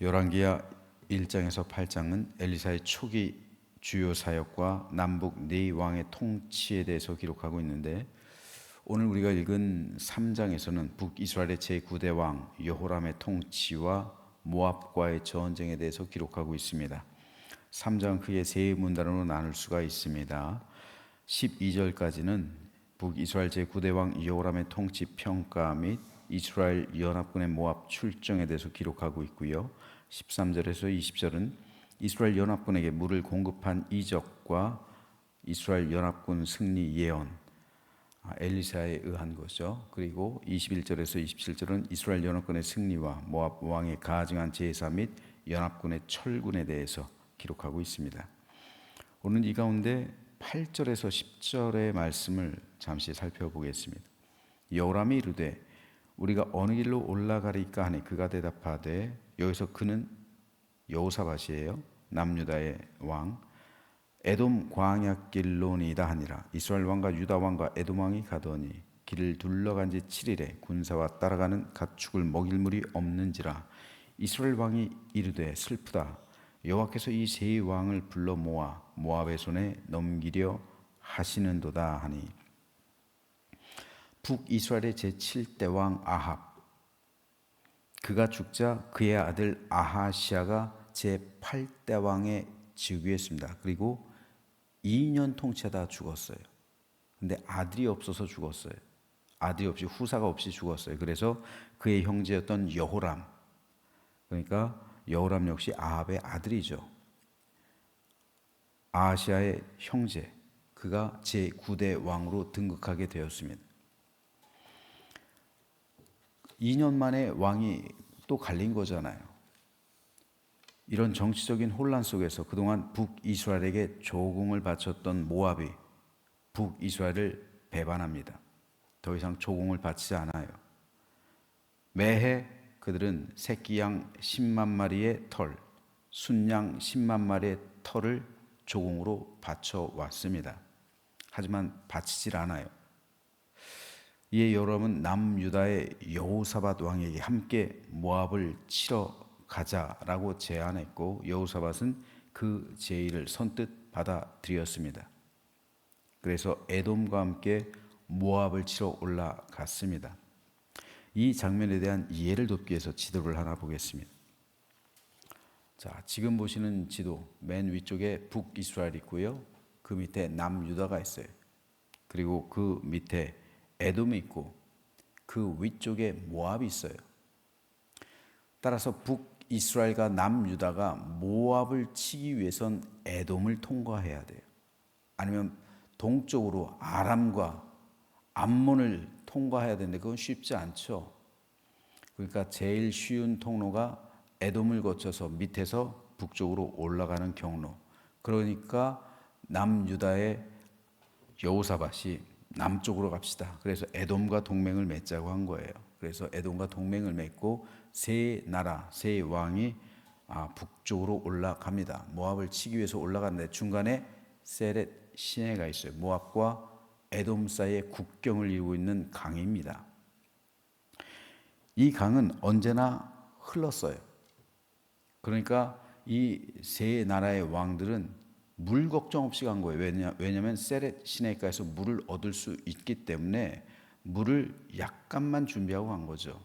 열왕기야 1장에서 8장은 엘리사의 초기 주요 사역과 남북 네 왕의 통치에 대해서 기록하고 있는데 오늘 우리가 읽은 3장에서는 북이스라엘의 제9대 왕 여호람의 통치와 모압과의 전쟁에 대해서 기록하고 있습니다. 3장 크게 세 문단으로 나눌 수가 있습니다. 12절까지는 북이스라엘 제9대 왕 여호람의 통치 평가 및 이스라엘 연합군의 모압 출정에 대해서 기록하고 있고요. 13절에서 20절은 이스라엘 연합군에게 물을 공급한 이적과 이스라엘 연합군 승리 예언 아, 엘리사에 의한 거죠. 그리고 21절에서 27절은 이스라엘 연합군의 승리와 모압 왕의 가증한 제사 및 연합군의 철군에 대해서 기록하고 있습니다. 오늘 이 가운데 8절에서 10절의 말씀을 잠시 살펴보겠습니다. 여호람이 이르되 우리가 어느 길로 올라가리까 하니 그가 대답하되 여기서 그는 여호사밧이에요. 남유다의 왕. 에돔 광야 길로니다 하니라. 이스라엘 왕과 유다 왕과 에돔 왕이 가더니 길을 둘러간 지 7일에 군사와 따라가는 가축을 먹일 물이 없는지라. 이스라엘 왕이 이르되 슬프다. 여호와께서 이 세 왕을 불러 모아 모압의 손에 넘기려 하시는도다 하니 북이스라엘의 제7대 왕 아합 그가 죽자 그의 아들 아하시아가 제8대 왕의 즉위했습니다. 그리고 2년 통치하다 죽었어요. 근데 아들이 없어서 죽었어요. 아들이 없이 후사가 없이 죽었어요. 그래서 그의 형제였던 여호람 그러니까 여호람 역시 아합의 아들이죠. 아하시아의 형제 그가 제9대 왕으로 등극하게 되었습니다. 2년 만에 왕이 또 갈린 거잖아요. 이런 정치적인 혼란 속에서 그동안 북이스라엘에게 조공을 바쳤던 모압이 북이스라엘을 배반합니다. 더 이상 조공을 바치지 않아요. 매해 그들은 새끼 양 10만 마리의 털, 순양 10만 마리의 털을 조공으로 바쳐 왔습니다. 하지만 바치질 않아요. 이에 여러분 남유다의 여호사밧 왕에게 함께 모압을 치러 가자라고 제안했고 여호사밧은 그 제의를 선뜻 받아들였습니다. 그래서 에돔과 함께 모압을 치러 올라갔습니다. 이 장면에 대한 이해를 돕기 위해서 지도를 하나 보겠습니다. 자, 지금 보시는 지도 맨 위쪽에 북이스라엘 있고요. 그 밑에 남유다가 있어요. 그리고 그 밑에 에돔이 있고 그 위쪽에 모압이 있어요. 따라서 북 이스라엘과 남 유다가 모압을 치기 위해선 에돔을 통과해야 돼요. 아니면 동쪽으로 아람과 암몬을 통과해야 되는데 그건 쉽지 않죠. 그러니까 제일 쉬운 통로가 에돔을 거쳐서 밑에서 북쪽으로 올라가는 경로. 그러니까 남 유다의 여호사밭이 남쪽으로 갑시다. 그래서 에돔과 동맹을 맺자고 한 거예요. 그래서 에돔과 동맹을 맺고 세 나라, 세 왕이 아, 북쪽으로 올라갑니다. 모압을 치기 위해서 올라갔는데 중간에 세렛 시내가 있어요. 모압과 에돔 사이의 국경을 이루고 있는 강입니다. 이 강은 언제나 흘렀어요. 그러니까 이 세 나라의 왕들은 물 걱정 없이 간 거예요. 왜냐, 왜냐면 세렛 시내가에서 물을 얻을 수 있기 때문에 물을 약간만 준비하고 간 거죠.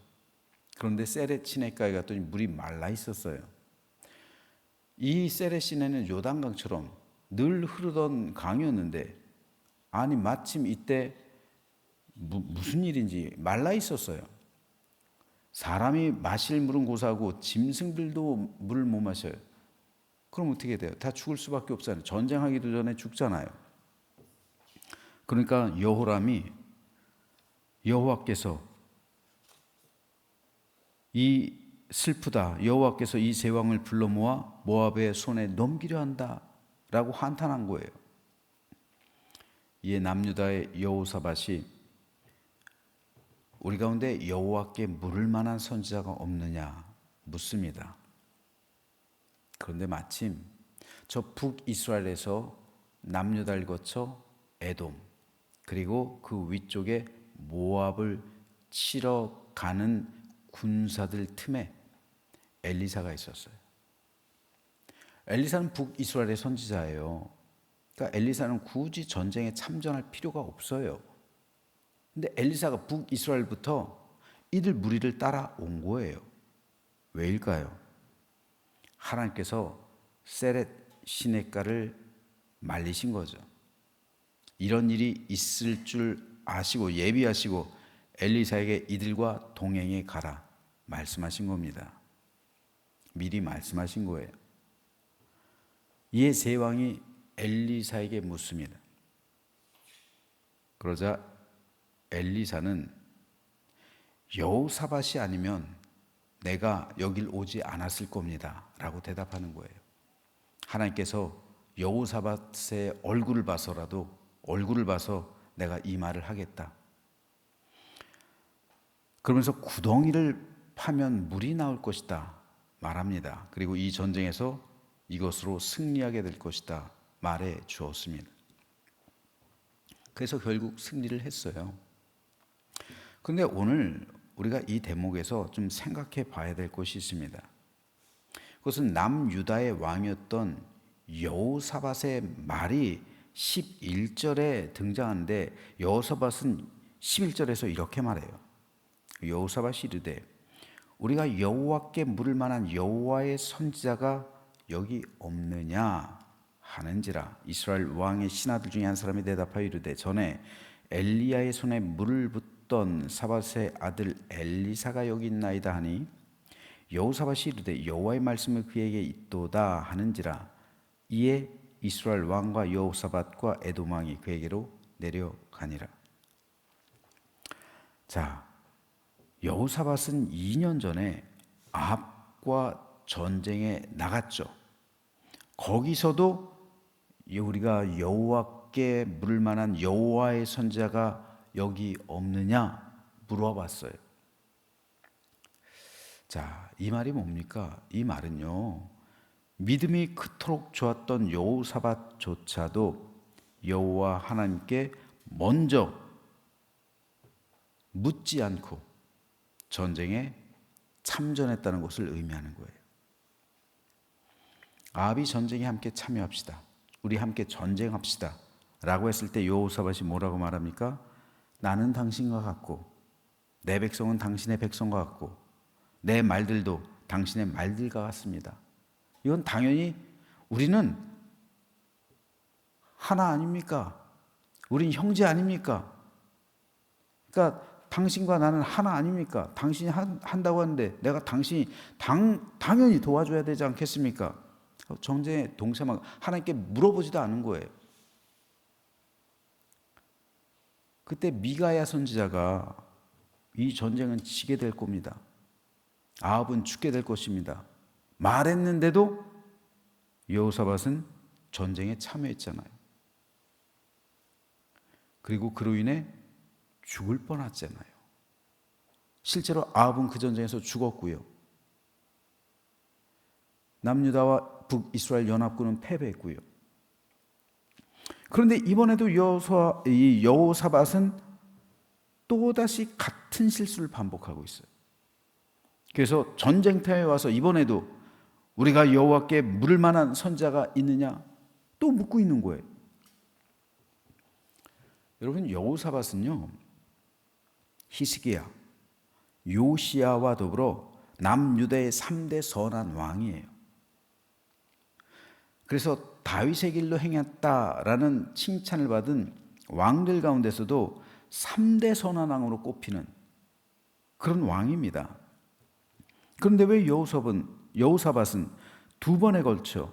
그런데 세렛 시내가에 갔더니 물이 말라 있었어요. 이 세렛 시내는 요단강처럼 늘 흐르던 강이었는데 아니 마침 이때 무, 무슨 일인지 말라 있었어요. 사람이 마실 물은 고사하고 짐승들도 물을 못 마셔요. 그럼 어떻게 돼요? 다 죽을 수밖에 없잖아요. 전쟁하기도 전에 죽잖아요. 그러니까 여호람이 여호와께서 이 슬프다. 여호와께서 이세 왕을 불러 모아 모압의 손에 넘기려 한다라고 한탄한 거예요. 이에 남유다의 여호사밭이 우리 가운데 여호와께 물을 만한 선지자가 없느냐 묻습니다. 그런데 마침 저 북이스라엘에서 남유다를 거쳐 에돔 그리고 그 위쪽에 모압을 치러 가는 군사들 틈에 엘리사가 있었어요. 엘리사는 북이스라엘의 선지자예요. 그러니까 엘리사는 굳이 전쟁에 참전할 필요가 없어요. 근데 엘리사가 북이스라엘부터 이들 무리를 따라온 거예요. 왜일까요? 하나님께서 세렛 시내가를 말리신 거죠. 이런 일이 있을 줄 아시고 예비하시고 엘리사에게 이들과 동행해 가라 말씀하신 겁니다. 미리 말씀하신 거예요. 이에 세 왕이 엘리사에게 묻습니다. 그러자 엘리사는 여호사밧이 아니면 내가 여길 오지 않았을 겁니다. 라고 대답하는 거예요. 하나님께서 여호사밧의 얼굴을 봐서라도 얼굴을 봐서 내가 이 말을 하겠다. 그러면서 구덩이를 파면 물이 나올 것이다 말합니다. 그리고 이 전쟁에서 이것으로 승리하게 될 것이다 말해 주었습니다. 그래서 결국 승리를 했어요. 근데 오늘 우리가 이 대목에서 좀 생각해 봐야 될 것이 있습니다. 그것은 남유다의 왕이었던 여호사밧의 말이 11절에 등장하는데 여호사밧은 11절에서 이렇게 말해요. 여호사밧이 이르되 우리가 여호와께 물을 만한 여호와의 선지자가 여기 없느냐 하는지라 이스라엘 왕의 신하들 중에 한 사람이 대답하여 이르되 전에 엘리야의 손에 물을 붓던 사밧의 아들 엘리사가 여기 있나이다 하니 여호사밧이 이르되 여호와의 말씀을 그에게 있도다 하는지라 이에 이스라엘 왕과 여호사밧과 에돔 왕이 그에게로 내려가니라. 자, 여호사밧은 2년 전에 아합과 전쟁에 나갔죠. 거기서도 우리가 여호와께 물을 만한 여호와의 선자가 여기 없느냐 물어봤어요. 자, 이 말이 뭡니까? 이 말은요. 믿음이 그토록 좋았던 여호사밧조차도 여호와 하나님께 먼저 묻지 않고 전쟁에 참전했다는 것을 의미하는 거예요. 아합이 전쟁에 함께 참여합시다. 우리 함께 전쟁합시다. 라고 했을 때 여호사밧이 뭐라고 말합니까? 나는 당신과 같고 내 백성은 당신의 백성과 같고 내 말들도 당신의 말들과 같습니다. 이건 당연히 우리는 하나 아닙니까? 우린 형제 아닙니까? 그러니까 당신과 나는 하나 아닙니까? 당신이 한 다고 하는데 내가 당신이 당, 당연히 도와줘야 되지 않겠습니까? 정제 동생만 하나님께 물어보지도 않은 거예요. 그때 미가야 선지자가 이 전쟁은 지게 될 겁니다. 아합은 죽게 될 것입니다. 말했는데도 여호사밧은 전쟁에 참여했잖아요. 그리고 그로 인해 죽을 뻔했잖아요. 실제로 아합은 그 전쟁에서 죽었고요. 남유다와 북이스라엘 연합군은 패배했고요. 그런데 이번에도 여호사 이 여호사밧은 또다시 같은 실수를 반복하고 있어요. 그래서 전쟁터에 와서 이번에도 우리가 여호와께 물을 만한 선자가 있느냐 또 묻고 있는 거예요. 여러분 여호사밧은요 히스기야, 요시야와 더불어 남유다의 3대 선한 왕이에요. 그래서 다윗의 길로 행했다라는 칭찬을 받은 왕들 가운데서도 3대 선한 왕으로 꼽히는 그런 왕입니다. 그런데 왜 여호사밧은 여호사밧은 두 번에 걸쳐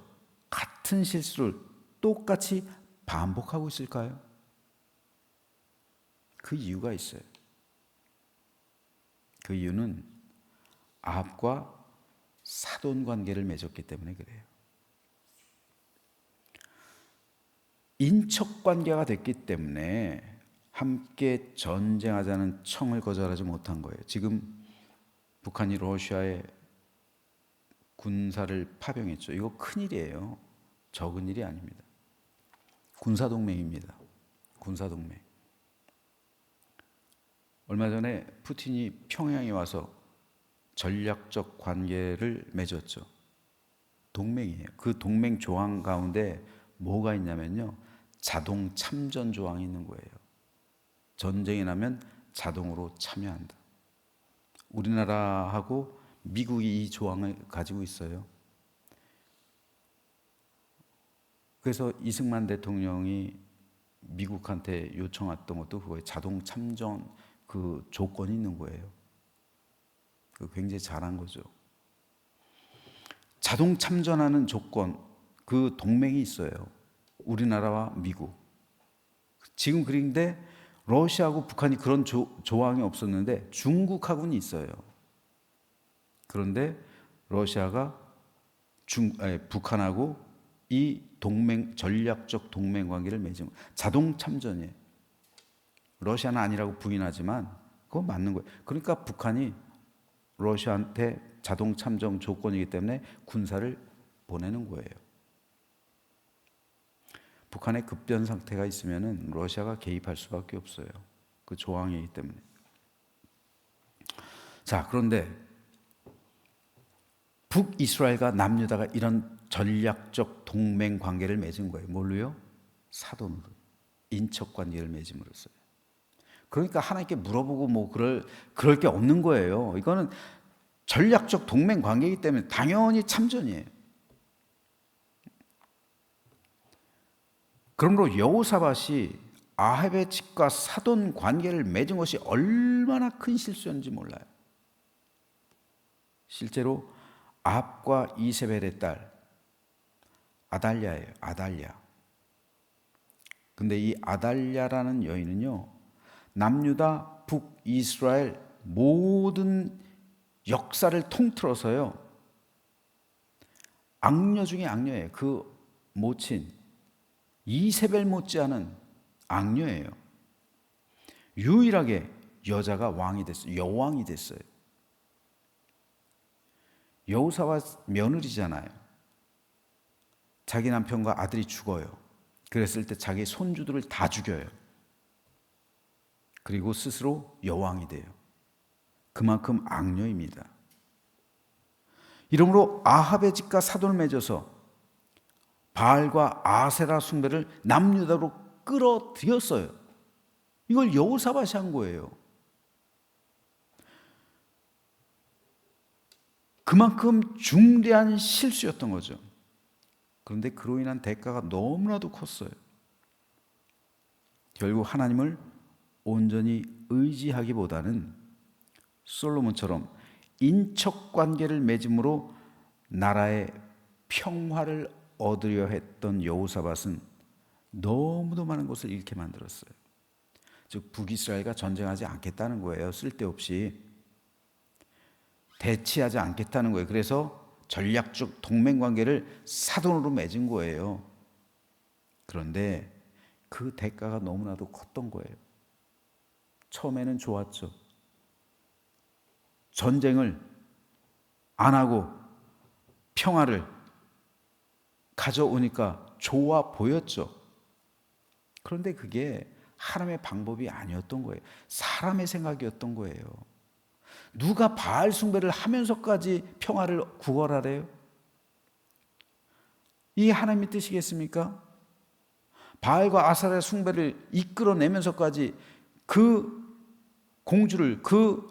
같은 실수를 똑같이 반복하고 있을까요? 그 이유가 있어요. 그 이유는 아합과 사돈 관계를 맺었기 때문에 그래요. 인척 관계가 됐기 때문에 함께 전쟁하자는 청을 거절하지 못한 거예요. 지금 북한이 러시아에 군사를 파병했죠. 이거 큰 일이에요. 적은 일이 아닙니다. 군사 동맹입니다. 군사 동맹. 얼마 전에 푸틴이 평양에 와서 전략적 관계를 맺었죠. 동맹이에요. 그 동맹 조항 가운데 뭐가 있냐면요. 자동 참전 조항이 있는 거예요. 전쟁이 나면 자동으로 참여한다. 우리나라하고 미국이 이 조항을 가지고 있어요. 그래서 이승만 대통령이 미국한테 요청했던 것도 그거예요. 자동 참전 그 조건이 있는 거예요. 그 굉장히 잘한 거죠. 자동 참전하는 조건 그 동맹이 있어요. 우리나라와 미국. 지금 그런데 러시아하고 북한이 그런 조, 조항이 없었는데 중국하고는 있어요. 그런데 러시아가 중, 아니, 북한하고 이 동맹 전략적 동맹 관계를 맺은 자동 참전이에요. 러시아는 아니라고 부인하지만 그거 맞는 거예요. 그러니까 북한이 러시아한테 자동 참전 조건이기 때문에 군사를 보내는 거예요. 북한의 급변 상태가 있으면은 러시아가 개입할 수밖에 없어요. 그 조항이기 때문에. 자, 그런데 북이스라엘과 남유다가 이런 전략적 동맹 관계를 맺은 거예요. 뭘로요? 사돈으로. 인척 관계를 맺음으로써요. 그러니까 하나님께 물어보고 뭐 그럴 그럴 게 없는 거예요. 이거는 전략적 동맹 관계이기 때문에 당연히 참전이에요. 그러므로 여호사밧이 아합의 집과 사돈 관계를 맺은 것이 얼마나 큰 실수였는지 몰라요. 실제로 아합과 이세벨의 딸 아달랴예요. 아달랴. 근데 이 아달랴라는 여인은요. 남유다 북이스라엘 모든 역사를 통틀어서요. 악녀 중에 악녀예요. 그 모친 이세벨 못지않은 악녀예요. 유일하게 여자가 왕이 됐어요. 여왕이 됐어요. 여우사와 며느리잖아요. 자기 남편과 아들이 죽어요. 그랬을 때 자기 손주들을 다 죽여요. 그리고 스스로 여왕이 돼요. 그만큼 악녀입니다. 이러므로 아합의 집과 사돈을 맺어서 바알과 아세라 숭배를 남유다로 끌어들였어요. 이걸 여호사밧이 한 거예요. 그만큼 중대한 실수였던 거죠. 그런데 그로 인한 대가가 너무나도 컸어요. 결국 하나님을 온전히 의지하기보다는 솔로몬처럼 인척 관계를 맺음으로 나라의 평화를 얻으려 했던 여호사밧은 너무도 많은 것을 잃게 만들었어요. 즉 북이스라엘과 전쟁하지 않겠다는 거예요. 쓸데없이 대치하지 않겠다는 거예요. 그래서 전략적 동맹 관계를 사돈으로 맺은 거예요. 그런데 그 대가가 너무나도 컸던 거예요. 처음에는 좋았죠. 전쟁을 안 하고 평화를 가져오니까 좋아 보였죠. 그런데 그게 하나님의 방법이 아니었던 거예요. 사람의 생각이었던 거예요. 누가 바알 숭배를 하면서까지 평화를 구걸하래요? 이게 하나님의 뜻이겠습니까? 바알과 아사의 숭배를 이끌어내면서까지 그 공주를 그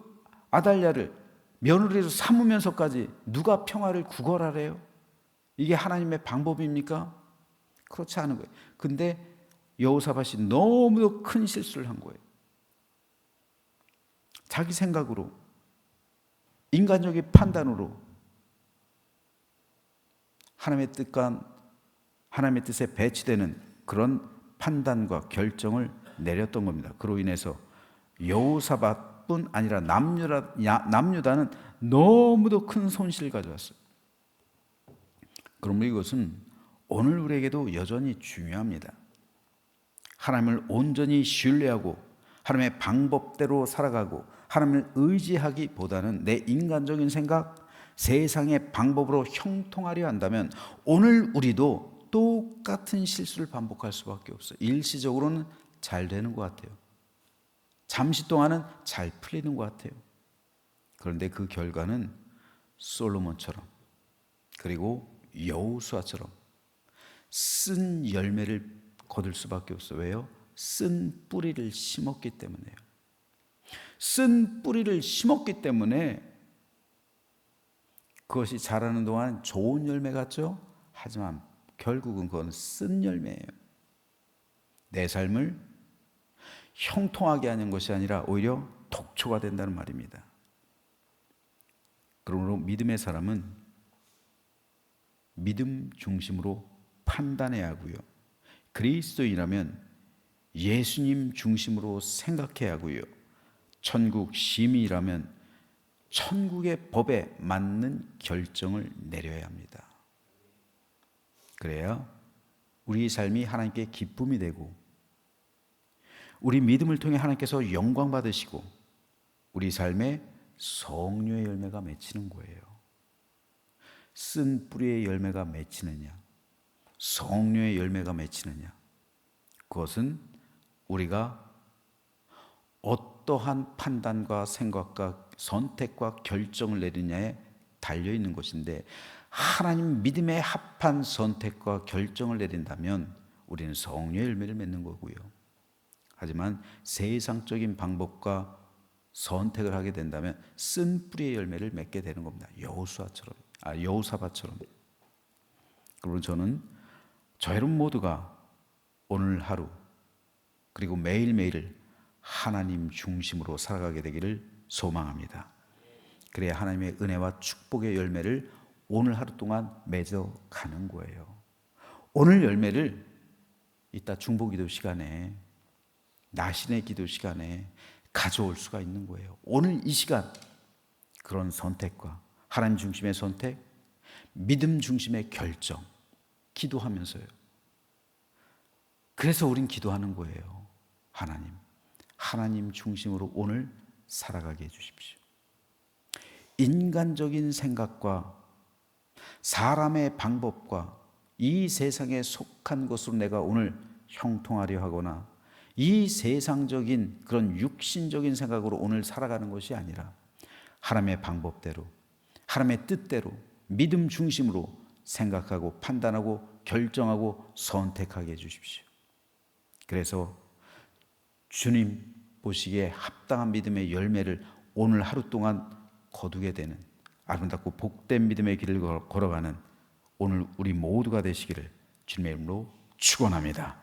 아달랴를 며느리로 삼으면서까지 누가 평화를 구걸하래요? 이게 하나님의 방법입니까? 그렇지 않은 거예요. 근데 여호사밧이 너무도 큰 실수를 한 거예요. 자기 생각으로 인간적인 판단으로 하나님의 뜻과 하나님의 뜻에 배치되는 그런 판단과 결정을 내렸던 겁니다. 그로 인해서 여호사밧뿐 아니라 남유다, 남유다는 너무도 큰 손실을 가져왔어요. 그러므로 이것은 오늘 우리에게도 여전히 중요합니다. 하나님을 온전히 신뢰하고 하나님의 방법대로 살아가고 하나님을 의지하기보다는 내 인간적인 생각, 세상의 방법으로 형통하려 한다면 오늘 우리도 똑같은 실수를 반복할 수밖에 없어요. 일시적으로는 잘 되는 것 같아요. 잠시 동안은 잘 풀리는 것 같아요. 그런데 그 결과는 솔로몬처럼 그리고 여우수아처럼 쓴 열매를 거둘 수밖에 없어. 왜요? 쓴 뿌리를 심었기 때문에요. 쓴 뿌리를 심었기 때문에 그것이 자라는 동안 좋은 열매 같죠? 하지만 결국은 그건 쓴 열매예요. 내 삶을 형통하게 하는 것이 아니라 오히려 독초가 된다는 말입니다. 그러므로 믿음의 사람은 믿음 중심으로 판단해야 하고요. 그리스도인이라면 예수님 중심으로 생각해야 하고요. 천국 시민이라면 천국의 법에 맞는 결정을 내려야 합니다. 그래야 우리 삶이 하나님께 기쁨이 되고 우리 믿음을 통해 하나님께서 영광 받으시고 우리 삶에 성령의 열매가 맺히는 거예요. 쓴 뿌리의 열매가 맺히느냐, 성령의 열매가 맺히느냐. 그것은 우리가 어떠한 판단과 생각과 선택과 결정을 내리냐에 달려 있는 것인데 하나님 믿음에 합한 선택과 결정을 내린다면 우리는 성령의 열매를 맺는 거고요. 하지만 세상적인 방법과 선택을 하게 된다면 쓴 뿌리의 열매를 맺게 되는 겁니다. 여호수아처럼, 아 여호사바처럼. 그리고 저는 저 여러분 모두가 오늘 하루 그리고 매일매일을 하나님 중심으로 살아가게 되기를 소망합니다. 그래야 하나님의 은혜와 축복의 열매를 오늘 하루 동안 맺어 가는 거예요. 오늘 열매를 이따 중보 기도 시간에 나신의 기도 시간에 가져올 수가 있는 거예요. 오늘 이 시간 그런 선택과 하나님 중심의 선택, 믿음 중심의 결정, 기도하면서요. 그래서 우린 기도하는 거예요. 하나님, 하나님 중심으로 오늘 살아가게 해주십시오. 인간적인 생각과 사람의 방법과 이 세상에 속한 것으로 내가 오늘 형통하려 하거나 이 세상적인 그런 육신적인 생각으로 오늘 살아가는 것이 아니라 하나님의 방법대로 하나님의 뜻대로 믿음 중심으로 생각하고 판단하고 결정하고 선택하게 해 주십시오. 그래서 주님 보시기에 합당한 믿음의 열매를 오늘 하루 동안 거두게 되는 아름답고 복된 믿음의 길을 걸어가는 오늘 우리 모두가 되시기를 주님의 이름으로 축원합니다.